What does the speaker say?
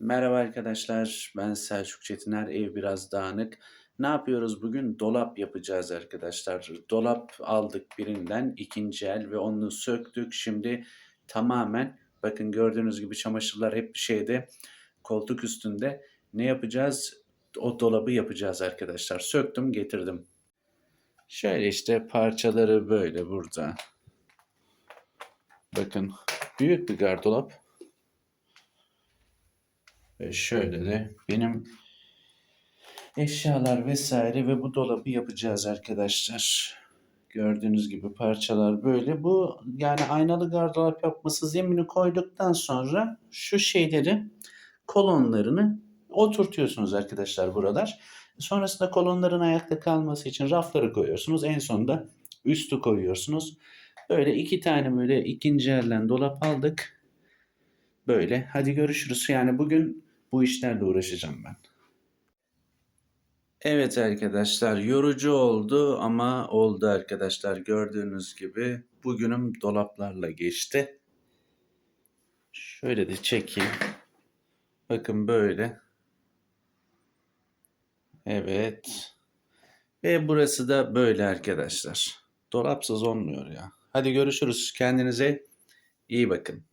Merhaba arkadaşlar, ben Selçuk Çetiner. Ev biraz dağınık. Ne yapıyoruz bugün? Dolap yapacağız arkadaşlar. Dolap aldık birinden ikinci el ve onu söktük. Şimdi tamamen bakın gördüğünüz gibi çamaşırlar hep şeyde koltuk üstünde. Ne yapacağız? O dolabı yapacağız arkadaşlar. Söktüm, getirdim. Şöyle işte parçaları böyle burada. Bakın büyük bir gardırop. Ve şöyle de benim eşyalar vesaire ve bu dolabı yapacağız arkadaşlar. Gördüğünüz gibi parçalar böyle. Bu yani aynalı gardırop yapması zemini koyduktan sonra şu şeyleri kolonlarını oturtuyorsunuz arkadaşlar buralar. Sonrasında kolonların ayakta kalması için rafları koyuyorsunuz. En sonunda üstü koyuyorsunuz. Böyle iki tane böyle ikinci elden dolap aldık. Böyle. Hadi görüşürüz. Yani bugün bu işlerle uğraşacağım ben. Evet arkadaşlar yorucu oldu ama oldu arkadaşlar gördüğünüz gibi bugünüm dolaplarla geçti. Şöyle de çekeyim. Bakın böyle. Evet. Ve burası da böyle arkadaşlar. Dolapsız olmuyor ya. Hadi görüşürüz. Kendinize iyi bakın.